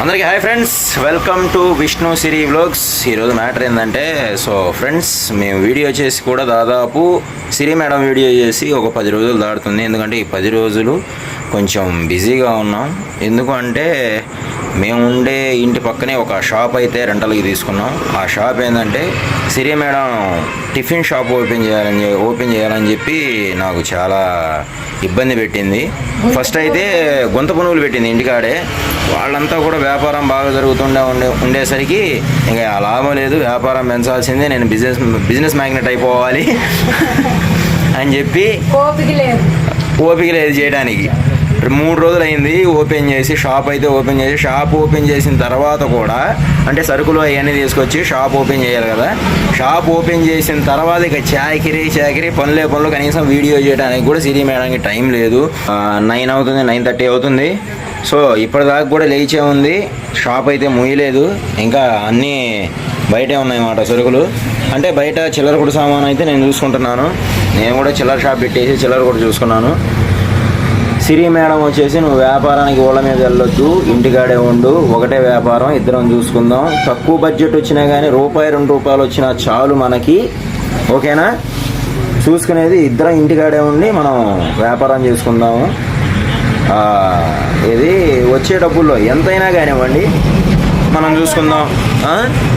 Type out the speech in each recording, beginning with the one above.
అందరికీ hi friends. Welcome to Vishnu Siri vlogs. ఈరోజు matter ఏంటంటే సో ఫ్రెండ్స్ మేము వీడియో చేసి కూడా దాదాపు సిరి మేడం వీడియో చేసి ఒక పది రోజులు దాడుతుంది ఎందుకంటే ఈ పది రోజులు కొంచెం బిజీగా ఉన్నాం. ఎందుకు అంటే మేము ఉండే ఇంటి పక్కనే ఒక షాప్ అయితే రెంటల్కి తీసుకున్నాం. ఆ షాప్ ఏంటంటే Siri madam tiffin shop open చేయాలని ఓపెన్ చేయాలని చెప్పి నాకు చాలా ఇబ్బంది పెట్టింది. ఫస్ట్ అయితే గొంత పునుగులు పెట్టింది ఇంటికాడే. వాళ్ళంతా కూడా వ్యాపారం బాగా జరుగుతుండే ఉండే ఉండేసరికి ఇంకా లాభం లేదు వ్యాపారం పెంచాల్సిందే నేను బిజినెస్ బిజినెస్ మ్యాగ్నెట్ అయిపోవాలి అని చెప్పి ఓపిక లేదు. ఓపిక లేదు చేయడానికి. మూడు రోజులు అయింది ఓపెన్ చేసి షాప్ అయితే ఓపెన్ చేసి షాప్ ఓపెన్ చేసిన తర్వాత కూడా అంటే సరుకులు అవన్నీ తీసుకొచ్చి షాప్ ఓపెన్ చేయాలి కదా. షాప్ ఓపెన్ చేసిన తర్వాత ఇక చాకిరి చాకిరి పనులే పనులు కనీసం వీడియో చేయడానికి కూడా సిరి మేడానికి టైం లేదు. నైన్ అవుతుంది నైన్ థర్టీ అవుతుంది. సో ఇప్పటిదాకా కూడా లేచే ఉంది. షాప్ అయితే ముయ్యలేదు ఇంకా అన్నీ బయటే ఉన్నాయన్నమాట సరుకులు. అంటే బయట చిల్లర కూడా సామాన్ అయితే నేను చూసుకుంటున్నాను. నేను కూడా చిల్లర షాప్ పెట్టేసి చిల్లర కూడా చూసుకున్నాను. సిరి మేడం వచ్చేసి నువ్వు వ్యాపారానికి ఓళ్ళ మీద వెళ్ళొద్దు. ఇంటికాడే ఉండు. ఒకటే వ్యాపారం. ఇద్దరం చూసుకుందాం. తక్కువ బడ్జెట్ వచ్చినా కానీ రూపాయి రెండు రూపాయలు వచ్చినా చాలు మనకి. ఓకేనా? చూసుకునేది ఇద్దరం ఇంటికాడే ఉండి మనం వ్యాపారం చేసుకుందాము. ఇది వచ్చే డబ్బుల్లో ఎంతైనా కానివ్వండి. మనం చూసుకుందాం.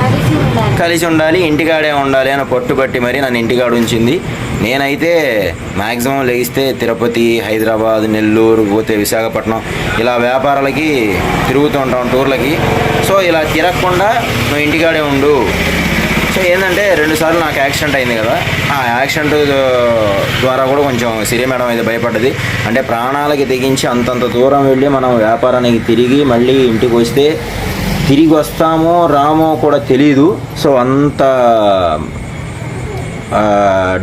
కలిసి ఉండాలి కలిసి ఉండాలి ఇంటికాడే ఉండాలి అని పట్టుబట్టి మరి నన్ను ఇంటికాడ ఉంచింది. నేనైతే మ్యాక్సిమం లెగిస్తే తిరుపతి హైదరాబాద్ నెల్లూరు పోతే విశాఖపట్నం ఇలా వ్యాపారాలకి తిరుగుతూ ఉంటాం టూర్లకి. సో ఇలా తిరగకుండా నువ్వు ఇంటికాడే ఉండు. సో ఏంటంటే రెండుసార్లు నాకు యాక్సిడెంట్ అయింది కదా ఆ యాక్సిడెంట్ ద్వారా కూడా కొంచెం సిరి మేడం అయితే భయపడ్డది. అంటే ప్రాణాలకి తెగించి అంతంత దూరం వెళ్ళి మనం వ్యాపారానికి తిరిగి మళ్ళీ ఇంటికి వస్తే తిరిగి వస్తామో రామో కూడా తెలీదు. సో అంత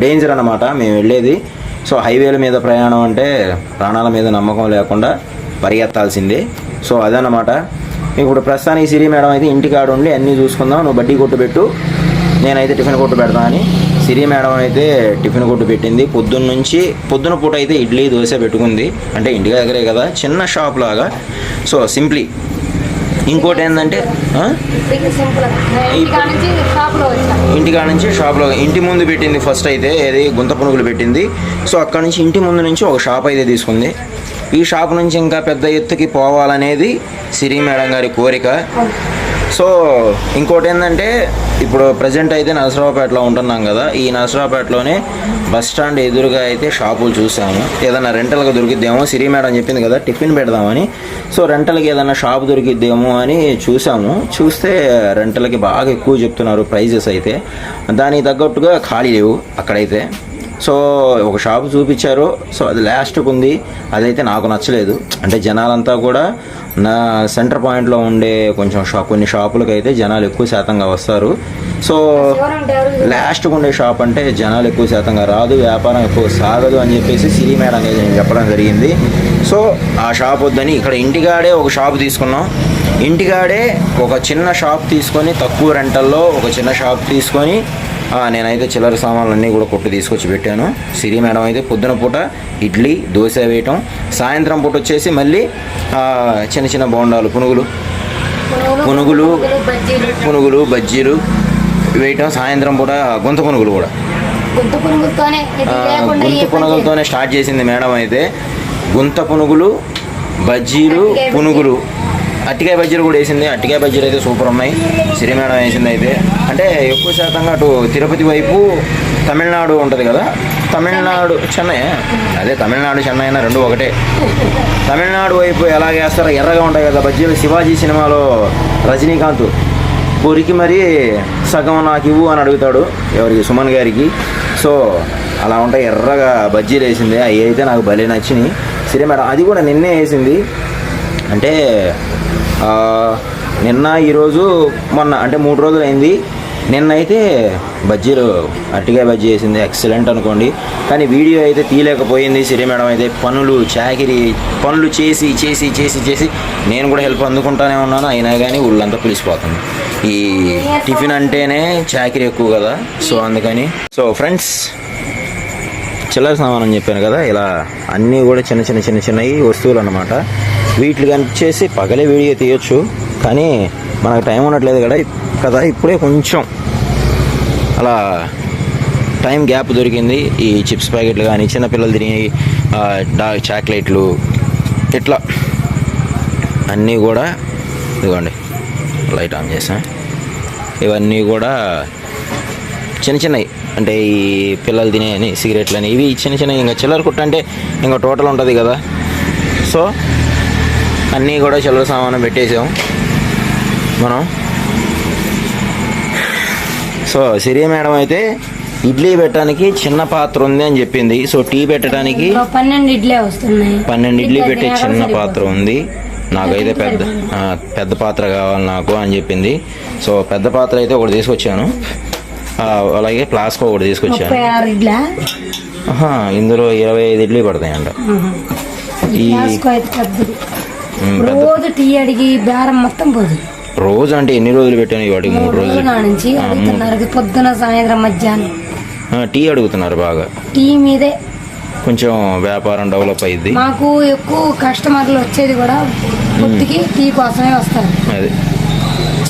డేంజర్ అన్నమాట మేము వెళ్ళేది. సో హైవేల మీద ప్రయాణం అంటే ప్రాణాల మీద నమ్మకం లేకుండా పరిగెత్తాల్సిందే. సో అదనమాట ఇప్పుడు ప్రస్తుతానికి సిరి మేడం అయితే ఇంటికాడ ఉండి అన్నీ చూసుకుందాం. నువ్వు బడ్డీ కొట్టు పెట్టు. నేనైతే టిఫిన్ కొట్టు పెడతా అని సిరి మేడం అయితే టిఫిన్ కొట్టు పెట్టింది. పొద్దున్న నుంచి పొద్దున పూట అయితే ఇడ్లీ దోశ పెట్టుకుంది. అంటే ఇంటి దగ్గరే కదా చిన్న షాప్ లాగా. So simply. ఇంకోటి ఏంటంటే ఇంటికాడ నుంచి షాప్లో ఇంటికాడ నుంచి షాప్లో ఇంటి ముందు పెట్టింది ఫస్ట్ అయితే ఏది గుంత పునుగులు పెట్టింది. సో అక్కడ నుంచి ఇంటి ముందు నుంచి ఒక షాప్ అయితే తీసుకుంది. ఈ షాప్ నుంచి ఇంకా పెద్ద ఎత్తుకి పోవాలనేది సిరి మేడం గారి కోరిక. సో ఇంకోటి ఏంటంటే ఇప్పుడు ప్రజెంట్ అయితే నరసరావుపేటలో ఉంటున్నాం కదా ఈ నరసరావుపేటలోనే బస్ స్టాండ్ ఎదురుగా అయితే షాపులు చూసాము ఏదైనా రెంటల్గా దొరికిద్దేమో సిరి మేడం చెప్పింది కదా టిఫిన్ పెడదామని. సో రెంటల్కి ఏదైనా షాప్ దొరికిద్దేమో అని చూసాము చూస్తే రెంటల్కి బాగా ఎక్కువ చెప్తున్నారు ప్రైజెస్ అయితే. దానికి తగ్గట్టుగా ఖాళీ లేవు అక్కడైతే. సో ఒక షాప్ చూపించారు. సో అది లాస్ట్కి ఉంది. అదైతే నాకు నచ్చలేదు. అంటే జనాలంతా కూడా నా సెంటర్ పాయింట్లో ఉండే కొంచెం షాప్ కొన్ని షాపులకు అయితే జనాలు ఎక్కువ శాతంగా వస్తారు. సో ఎవరంటే లాస్ట్కి ఉండే షాప్ అంటే జనాలు ఎక్కువ శాతంగా రాదు వ్యాపారం ఎక్కువ సాగదు అని చెప్పేసి సిరి అనేది నేను చెప్పడం జరిగింది. సో ఆ షాప్ వద్దని ఇక్కడ ఇంటికాడే ఒక షాప్ తీసుకున్నాం. ఇంటికాడే ఒక చిన్న షాప్ తీసుకొని తక్కువ రెంటల్లో ఒక చిన్న షాప్ తీసుకొని నేనైతే చిల్లర సామాన్లు అన్నీ కూడా కొట్టు తీసుకొచ్చి పెట్టాను. సిరి మేడం అయితే పొద్దున పూట ఇడ్లీ దోశ వేయటం సాయంత్రం పూట వచ్చేసి మళ్ళీ చిన్న చిన్న బోండాలు పునుగులు. పునుగులు పునుగులు బజ్జీలు వేయటం సాయంత్రం పూట గుంత పునుగులు కూడా. గుంత పునుగులతోనే స్టార్ట్ చేసింది మేడం అయితే. గుంత పునుగులు బజ్జీలు పునుగులు. అట్టికాయ బజ్జీలు కూడా వేసింది. అట్టికాయ బజ్జీలు అయితే సూపర్ ఉన్నాయి. సిరిమేడం వేసింది అయితే. అంటే ఎక్కువ శాతంగా అటు తిరుపతి వైపు తమిళనాడు ఉంటుంది కదా? తమిళనాడు చెన్నై అదే తమిళనాడు చెన్నై అయినా రెండు ఒకటే. తమిళనాడు వైపు ఎలా వేస్తారో ఎర్రగా ఉంటాయి కదా బజ్జీలు. శివాజీ సినిమాలో రజనీకాంత్ పురికి మరి సగం నాకు ఇవ్వు అని అడుగుతాడు ఎవరికి? సుమన్ గారికి. సో అలా ఉంటాయి. ఎర్రగా బజ్జీలు వేసింది. అవి అయితే నాకు భలే నచ్చినాయి. సిరిమేడ అది కూడా నిన్నే వేసింది. అంటే నిన్న ఈరోజు మొన్న అంటే మూడు రోజులు అయింది నిన్న అయితే బజ్జీలు అట్టిగా బజ్జీ వేసింది ఎక్సలెంట్ అనుకోండి. కానీ వీడియో అయితే తీయలేకపోయింది సిరి మేడం అయితే. పనులు చాకిరి పనులు చేసి చేసి చేసి చేసి నేను కూడా హెల్ప్ అందుకుంటానే ఉన్నాను. అయినా కానీ ఊళ్ళంతా పిలిచిపోతుంది. ఈ టిఫిన్ అంటేనే చాకిరి ఎక్కువ కదా. సో అందుకని. సో ఫ్రెండ్స్ చిల్లర సామాన్ అని చెప్పాను కదా. ఇలా అన్నీ కూడా చిన్న చిన్న చిన్న చిన్నవి వస్తువులు అన్నమాట. వీటికి కనిపించేసి పగలే వీడియో తీయొచ్చు. కానీ మనకు టైం ఉండట్లేదు కదా కదా ఇప్పుడే కొంచెం. అలా టైం గ్యాప్ దొరికింది. ఈ చిప్స్ ప్యాకెట్లు కానీ చిన్నపిల్లలు తిని డార్క్ చాక్లెట్లు ఇట్లా. అన్నీ కూడా ఇదిగోండి లైట్ ఆన్ చేసా ఇవన్నీ కూడా చిన్న చిన్నవి. అంటే ఈ పిల్లలు తినే అని సిగరెట్లు అని ఇవి చిన్న చిన్న ఇంకా చిల్లర కుట్ట అంటే ఇంకా టోటల్ ఉంటుంది కదా. సో అన్నీ కూడా చిల్లర సామానం పెట్టేసాం మనం. సో సిరి మేడం అయితే ఇడ్లీ పెట్టడానికి చిన్న పాత్ర ఉంది అని చెప్పింది. సో టీ పెట్టడానికి పన్నెండు ఇడ్లే వస్తున్నాయి. పన్నెండు ఇడ్లీ పెట్టే చిన్న. పాత్ర ఉంది. నాకైతే పెద్ద పెద్ద పాత్ర కావాలి నాకు అని చెప్పింది. సో పెద్ద పాత్ర అయితే ఒకటి తీసుకొచ్చాను. అలాగే ఫ్లాస్క్ ఒకటి తీసుకొచ్చాను. ఇందులో ఇరవై ఐదు ఇడ్లీ పడతాయంట. ఈ రోజు టీ అడిగి బేరం మొత్తం పోదు. రోజు అంటే ఎన్ని రోజులు పెట్టాను వాటికి? మూడు మూడు రోజుల? నుంచి. అడుగుతున్నారు పొద్దున సాయంత్రం మధ్యాహ్నం. టీ అడుగుతున్నారు బాగా. టీ మీదే. కొంచెం వ్యాపారం డెవలప్ అయ్యింది మాకు ఎక్కువ కస్టమర్లు వచ్చేది కూడా పొద్దుకి టీ కోసమే వస్తారు. అది.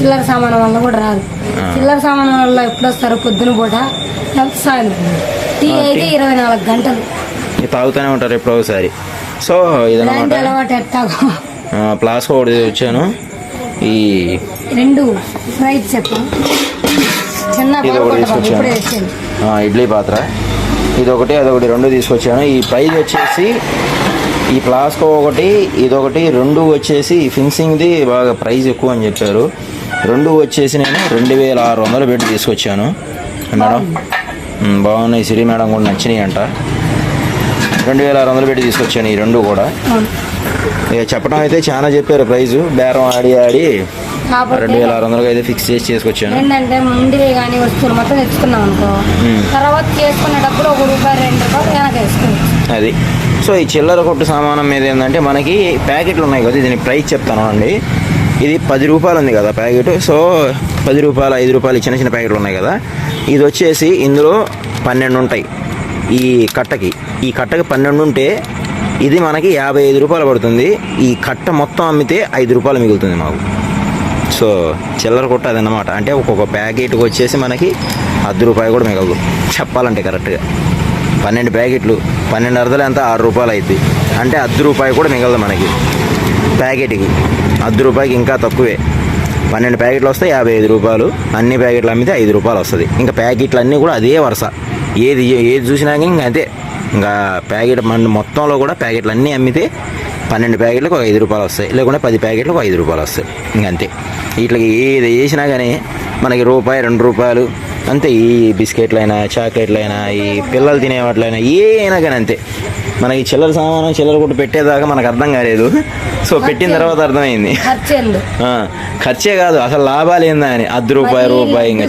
చిల్లర సామాన్ వల్ల కూడా రాదు. చిల్లర సామాన్ వల్ల ఎప్పుడు వస్తారు? పొద్దున పూట సాయంత్రం. టీ అయితే. ఇరవై నాలుగు గంటలు. తాగుతూనే ఉంటారు ఎప్పుడో ఒకసారి. సో ఇదన్నమాట అలవాటు ఎట్టాగో. ప్లాస్కో ఒకటి వచ్చాను ఈ రెండు ప్రైజ్ చెప్పు. చిన్న ఇది ఒకటి తీసుకొచ్చాను. ఇడ్లీ పాత్ర. ఇదొకటి అదొకటి రెండు తీసుకొచ్చాను. ఈ ప్రైజ్ వచ్చేసి ఈ ప్లాస్కో ఒకటి ఇదొకటి రెండు వచ్చేసి ఫిన్సింగ్ది బాగా ప్రైజ్ ఎక్కువ అని చెప్పారు. రెండు వచ్చేసి నేను రెండు వేల ఆరు వందలు పెట్టి తీసుకొచ్చాను. మేడం బాగున్నాయి. సిరి మేడం కూడా నచ్చినాయి అంట రెండు వేల ఆరు వందలు పెట్టి తీసుకొచ్చాను ఈ రెండు కూడా. ఇక చెప్పడం అయితే చాలా చెప్పారు. ప్రైజు బేరం ఆడి ఆడి రెండు వేల ఆరు వందలకి అయితే ఫిక్స్ చేసి చేసుకొచ్చాను. ఏంటంటే ముందువే కానీ వస్తువులు మొత్తం తెచ్చుకున్నాం అనుకో. తర్వాత చేసుకునేటప్పుడు ఒక రూపాయి రెండు రూపాయలు వెనక వేసుకోవచ్చు అది. సో ఈ చిల్లర కొట్టు సామానం మీద ఏంటంటే మనకి ప్యాకెట్లు ఉన్నాయి కదా దీని ప్రైస్ చెప్తాను అండి. ఇది పది రూపాయలు ఉంది కదా ప్యాకెట్. సో పది రూపాయలు ఐదు రూపాయలు చిన్న చిన్న ప్యాకెట్లు ఉన్నాయి కదా. ఇది వచ్చేసి ఇందులో పన్నెండు ఉంటాయి ఈ కట్టకి. ఈ కట్టకి పన్నెండు ఉంటే ఇది మనకి యాభై ఐదు రూపాయలు పడుతుంది. ఈ కట్ట మొత్తం అమ్మితే ఐదు రూపాయలు మిగులుతుంది మాకు. సో చిల్లర కొట్ట అదన్నమాట. అంటే ఒక్కొక్క ప్యాకెట్కి వచ్చేసి మనకి అర్ధ రూపాయి కూడా మిగలదు. చెప్పాలంటే కరెక్ట్గా. పన్నెండు ప్యాకెట్లు పన్నెండు అర్ధలు ఎంత? ఆరు రూపాయలు అవుతుంది అంటే అర్ధ రూపాయి కూడా మిగలదు మనకి. ప్యాకెట్కి. అర్ధ రూపాయికి ఇంకా తక్కువే. పన్నెండు ప్యాకెట్లు వస్తే యాభై ఐదు రూపాయలు. అన్ని ప్యాకెట్లు అమ్మితే ఐదు రూపాయలు వస్తుంది. ఇంకా ప్యాకెట్లు అన్నీ కూడా అదే వరుస. ఏది ఏది చూసినాక ఇంకా అంతే. ఇంకా ప్యాకెట్ మన మొత్తంలో కూడా ప్యాకెట్లు అన్నీ అమ్మితే పన్నెండు ప్యాకెట్లకు ఒక ఐదు రూపాయలు వస్తాయి. లేకుంటే పది ప్యాకెట్లకు ఐదు రూపాయలు వస్తాయి. ఇంక అంతే. వీటికి ఏది వేసినా కానీ మనకి రూపాయి రెండు రూపాయలు అంతే. ఈ బిస్కెట్లైనా చాక్లెట్లైనా ఈ పిల్లలు తినే వాటిలైనా ఏ అయినా కానీ అంతే. మనకి చిల్లర సామానం చిల్లర కొట్టు పెట్టేదాకా మనకు అర్థం కాలేదు. సో పెట్టిన తర్వాత అర్థమైంది. ఖర్చు కాదు. అసలు లాభాలు ఏందా అని. అర్ధ రూపాయి రూపాయి ఇంకా